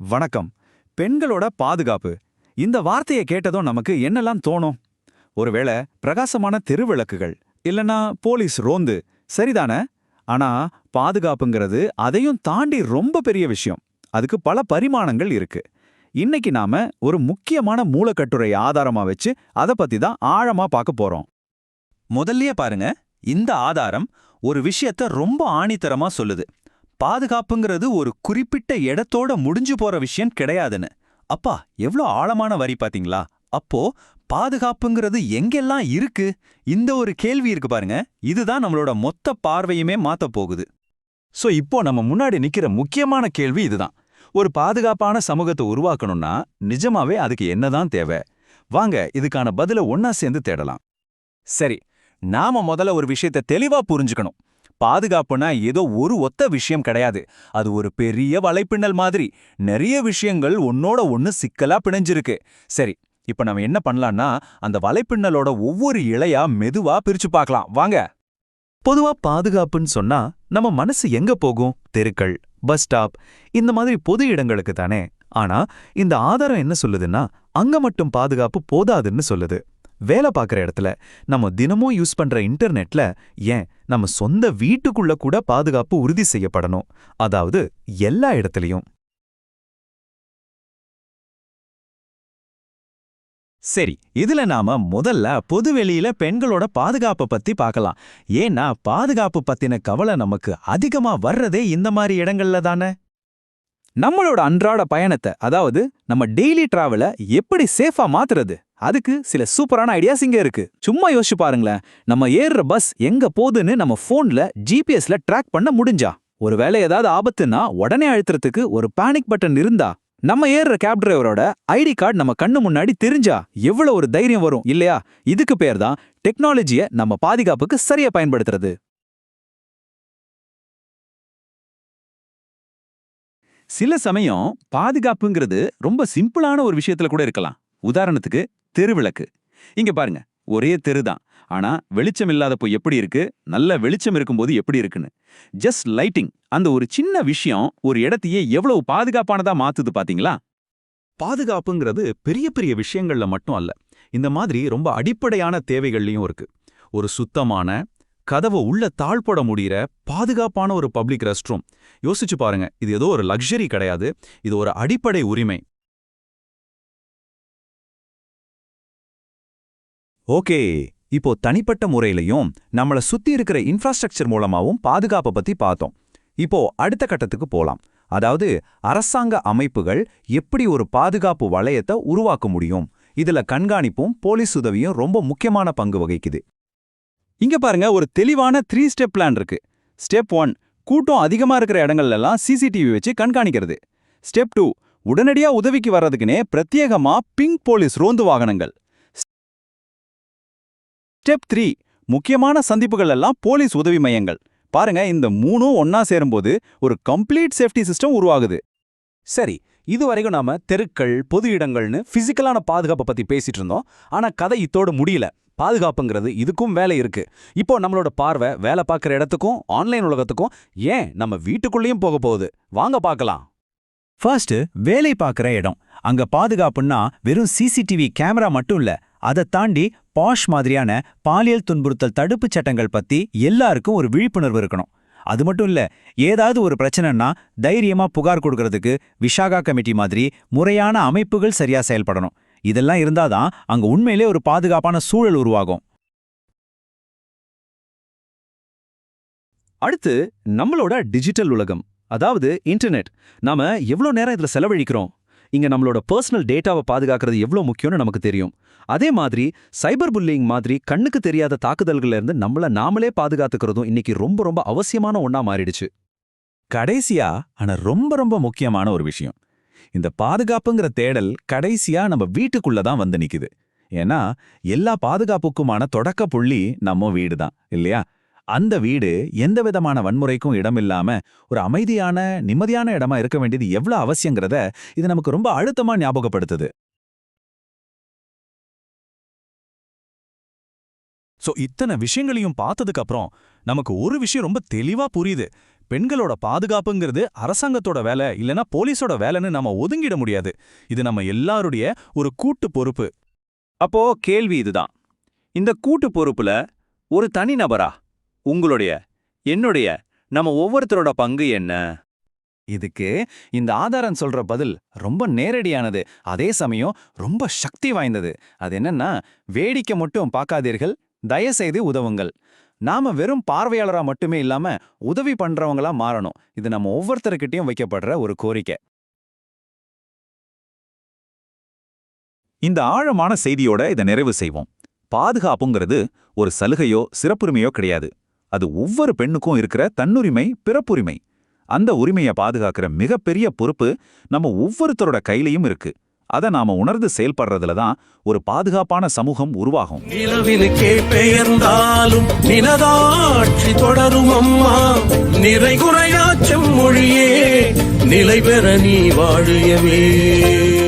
வணக்கம். பெண்களோட பாதுகாப்பு. இந்த வார்த்தையை கேட்டதும் நமக்கு என்னெல்லாம் தோணும்? ஒருவேளை பிரகாசமான தெருவிளக்குகள் இல்லனா போலீஸ் ரோந்து சரிதானே? ஆனா பாதுகாப்புங்கிறது அதையும் தாண்டி ரொம்ப பெரிய விஷயம். அதுக்கு பல பரிமாணங்கள் இருக்கு. இன்னைக்கு நாம ஒரு முக்கியமான மூலக்கட்டுரை ஆதாரமா வச்சு அதை பத்தி தான் ஆழமா பார்க்க போறோம். முதல்லயே பாருங்க இந்த ஆதாரம் ஒரு விஷயத்த ரொம்ப ஆணித்தரமா சொல்லுது. பாதுகாப்புங்கிறது ஒரு குறிப்பிட்ட இடத்தோட முடிஞ்சு போற விஷயம் கிடையாதுன்னு. அப்பா எவ்ளோ ஆழமான வரி பாத்தீங்களா? அப்போ பாதுகாப்புங்கிறது எங்கெல்லாம் இருக்கு? இந்த ஒரு கேள்வி இருக்கு பாருங்க. இதுதான் நம்மளோட மொத்த பார்வையுமே மாத்த போகுது. சோ இப்போ நம்ம முன்னாடி நிக்கிற முக்கியமான கேள்வி இதுதான். ஒரு பாதுகாப்பான சமூகத்தை உருவாக்கணும்னா நிஜமாவே அதுக்கு என்னதான் தேவை? வாங்க இதுக்கான பதில ஒன்னா சேர்ந்து தேடலாம். சரி நாம முதல்ல ஒரு விஷயத்தை தெளிவா புரிஞ்சுக்கணும். பாதுகாப்புனா ஏதோ ஒரு ஒத்த விஷயம் கிடையாது. அது ஒரு பெரிய வலைப்பின்னல் மாதிரி. நிறைய விஷயங்கள் ஒன்னோட ஒன்னு சிக்கலா பிணைஞ்சிருக்கு. சரி இப்ப நம்ம என்ன பண்ணலாம்னா அந்த வலைப்பின்னலோட ஒவ்வொரு இலையா மெதுவா பிரிச்சு பார்க்கலாம். வாங்க. பொதுவா பாதுகாப்புன்னு சொன்னா நம்ம மனசு எங்க போகும்? தெருக்கள் பஸ் ஸ்டாப் இந்த மாதிரி பொது இடங்களுக்கு தானே. ஆனா இந்த ஆதாரம் என்ன சொல்லுதுன்னா அங்க மட்டும் பாதுகாப்பு போதாதுன்னு சொல்லுது. வேலை பார்க்குற இடத்துல நம்ம தினமும் யூஸ் பண்ற இன்டர்நெட்ல ஏன் நம்ம சொந்த வீட்டுக்குள்ள கூட பாதுகாப்பு உறுதி செய்யப்படணும்? அதாவது எல்லா இடத்துலயும். சரி இதுல நாம முதல்ல பொதுவெளியில பெண்களோட பாதுகாப்பை பத்தி பார்க்கலாம். ஏன்னா பாதுகாப்பு பத்தின கவலை நமக்கு அதிகமா வர்றதே இந்த மாதிரி இடங்கள்ல தானே? நம்மளோட அன்றாட பயணத்தை அதாவது நம்ம டெய்லி டிராவல எப்படி சேஃபா மாத்துறது? அதுக்கு சில சூப்பரான ஐடியாஸ் இங்கே இருக்கு. சும்மா யோசிச்சு பாருங்களேன். நம்ம ஏறுற பஸ் எங்க போகுதுன்னு நம்ம போன்ல ஜிபிஎஸ்ல ட்ராக் பண்ண முடிஞ்சா? ஒருவேளை ஏதாவது ஆபத்துன்னா உடனே அழுத்துறதுக்கு ஒரு பேனிக் பட்டன் இருந்தா? நம்ம ஏறுற கேப் டிரைவரோட ஐடி கார்டு நம்ம கண்ணு முன்னாடி தெரிஞ்சா எவ்வளவு ஒரு தைரியம் வரும் இல்லையா? இதுக்கு பேர் தான் டெக்னாலஜியை நம்ம பாதுகாப்புக்கு சரியா பயன்படுத்துறது. சில சமயம் பாதுகாப்புங்கிறது ரொம்ப சிம்பிளான ஒரு விஷயத்துல கூட இருக்கலாம். உதாரணத்துக்கு தெருவிளக்கு. இங்க பாருங்க ஒரே தெரு தான் ஆனா வெளிச்சம் இல்லாதப்போ எப்படி இருக்கு? நல்ல வெளிச்சம் இருக்கும்போது எப்படி இருக்குன்னு. ஜஸ்ட் லைட்டிங் அந்த ஒரு சின்ன விஷயம் ஒரு இடத்தையே எவ்வளவு பாதுகாப்பானதா மாத்துது பாத்தீங்களா? பாதுகாப்புங்கிறது பெரிய பெரிய விஷயங்கள்ல மட்டும் அல்ல. இந்த மாதிரி ரொம்ப அடிப்படையான தேவைகள்லயும் இருக்கு. ஒரு சுத்தமான கதவை உள்ள தாழ்பட முடிகிற பாதுகாப்பான ஒரு பப்ளிக் ரெஸ்ட் ரூம். யோசிச்சு பாருங்க இது ஏதோ ஒரு லக்ஸரி கிடையாது. இது ஒரு அடிப்படை உரிமை. ஓகே இப்போ தனிப்பட்ட முறையிலையும் நம்மள சுத்தி இருக்கிற இன்ஃப்ராஸ்ட்ரக்சர் மூலமாவும் பாதுகாப்பை பத்தி பார்த்தோம். இப்போ அடுத்த கட்டத்துக்கு போலாம். அதாவது அரசாங்க அமைப்புகள் எப்படி ஒரு பாதுகாப்பு வளையத்தை உருவாக்க முடியும்? இதுல கண்காணிப்பும் போலீஸ் உதவியும் ரொம்ப முக்கியமான பங்கு வகிக்குது. இங்க பாருங்க ஒரு தெளிவான த்ரீ ஸ்டெப் பிளான் இருக்கு. ஸ்டெப் ஒன் கூட்டம் அதிகமா இருக்கிற இடங்கள்ல எல்லாம் சிசிடிவி வச்சு கண்காணிக்கிறது. ஸ்டெப் டூ உடனடியா உதவிக்கு வர்றதுக்குனே பிரத்யேகமா பிங்க் போலீஸ் ரோந்து வாகனங்கள். ஸ்டெப் த்ரீ முக்கியமான சந்திப்புகள் எல்லாம் போலீஸ் உதவி மையங்கள். பாருங்க இந்த மூணும் ஒன்னா சேரும்போது ஒரு கம்ப்ளீட் சேஃப்டி சிஸ்டம் உருவாகுது. சரி இதுவரைக்கும் நாம தெருக்கள் பொது இடங்கள்னு பிசிக்கலான பாதுகாப்பை பத்தி பேசிட்டு இருந்தோம். ஆனா கதை இத்தோட முடியல. பாதுகாப்புங்கிறது இதுக்கும் வேலை இருக்கு. இப்போ நம்மளோட பார்வை வேலை பார்க்குற இடத்துக்கும் ஆன்லைன் உலகத்துக்கும் ஏன் நம்ம வீட்டுக்குள்ளேயும் போக போகுது? வாங்க பார்க்கலாம். ஃபர்ஸ்ட் வேலை பார்க்குற இடம். அங்க பாதுகாப்புன்னா வெறும் சிசிடிவி கேமரா மட்டும் இல்ல அதை தாண்டி பாஷ் மாதிரியான பாலியல் துன்புறுத்தல் தடுப்புச் சட்டங்கள் பத்தி எல்லாருக்கும் ஒரு விழிப்புணர்வு இருக்கணும். அது மட்டும் இல்ல ஏதாவது ஒரு பிரச்சனைனா தைரியமா புகார் கொடுக்கறதுக்கு விஷாகா கமிட்டி மாதிரி முறையான அமைப்புகள் சரியா செயல்படணும். இதெல்லாம் இருந்தாதான் அங்க உண்மையிலே ஒரு பாதுகாப்பான சூழல் உருவாகும். அடுத்து நம்மளோட டிஜிட்டல் உலகம் அதாவது இன்டர்நெட். நாம எவ்வளோ நேரம் இதுல செலவழிக்கிறோம்? இங்க நம்மளோட பர்சனல் டேட்டாவை பாதுகாக்கிறது எவ்வளோ முக்கியம்னு நமக்கு தெரியும். அதே மாதிரி சைபர் புல்லிங் மாதிரி கண்ணுக்கு தெரியாத தாக்குதல்கள்ல இருந்து நம்மள நாமளே பாதுகாத்துக்கிறதும் இன்னைக்கு ரொம்ப ரொம்ப அவசியமான ஒண்ணா மாறிடுச்சு. கடைசியா ஆனா ரொம்ப ரொம்ப முக்கியமான ஒரு விஷயம். இந்த பாதுகாப்புங்கிற தேடல் கடைசியா நம்ம வீட்டுக்குள்ள தான் வந்து நிக்குது. ஏன்னா எல்லா பாதுகாப்புக்குமான தொடக்க புள்ளி நம்ம வீடு தான் இல்லையா? அந்த வீடு எந்த விதமான வன்முறைக்கும் இடமில்லாம ஒரு அமைதியான நிம்மதியான இடமா இருக்க வேண்டியது எவ்வளவு அவசியங்கிறத இது நமக்கு ரொம்ப அழுத்தமா ஞாபகப்படுத்துது. சோ இத்தனை விஷயங்களையும் பார்த்ததுக்கு அப்புறம் நமக்கு ஒரு விஷயம் ரொம்ப தெளிவா புரியுது. பெண்களோட பாதுகாப்புங்கிறது அரசாங்கத்தோட வேலை இல்லனா போலீஸோட வேலைன்னு நம்ம ஒதுங்கிட முடியாது. இது நம்ம எல்லாருடைய ஒரு கூட்டு பொறுப்பு. அப்போ கேள்வி இதுதான். இந்த கூட்டு பொறுப்புல ஒரு தனிநபரா உங்களுடைய என்னுடைய நம்ம ஒவ்வொருத்தரோட பங்கு என்ன? இதுக்கு இந்த ஆதாரம் சொல்ற பதில் ரொம்ப நேரடியானது. அதே சமயம் ரொம்ப சக்தி வாய்ந்தது. அது என்னன்னா வேடிக்கை மட்டும் பார்க்காதீர்கள் தயவுசெய்து உதவுங்கள். நாம வெறும் பார்வையாளரா மட்டுமே இல்லாம உதவி பண்றவங்களா மாறணும். இது நம்ம ஒவ்வொருத்தருக்கிட்டையும் வைக்கப்படுற ஒரு கோரிக்கை. இந்த ஆழமான செய்தியோட இதை நிறைவு செய்வோம். பாதுகாப்புங்கிறது ஒரு சலுகையோ சிறப்புரிமையோ கிடையாது. அது ஒவ்வொரு பெண்ணுக்கும் இருக்கிற தன்னுரிமை பிறப்புரிமை. அந்த உரிமையை பாதுகாக்கிற மிகப்பெரிய பொறுப்பு நம்ம ஒவ்வொருத்தரோட கையிலையும் இருக்கு. அதை நாம உணர்ந்து செயல்படுறதுல தான் ஒரு பாதுகாப்பான சமூகம் உருவாகும். நிலவினுக்கே பெயர்ந்தாலும் நினதாட்சி தொடரும் அம்மா. நிறை குறையாச்சும் மொழியே நிலை பெற நீ வாழியவே.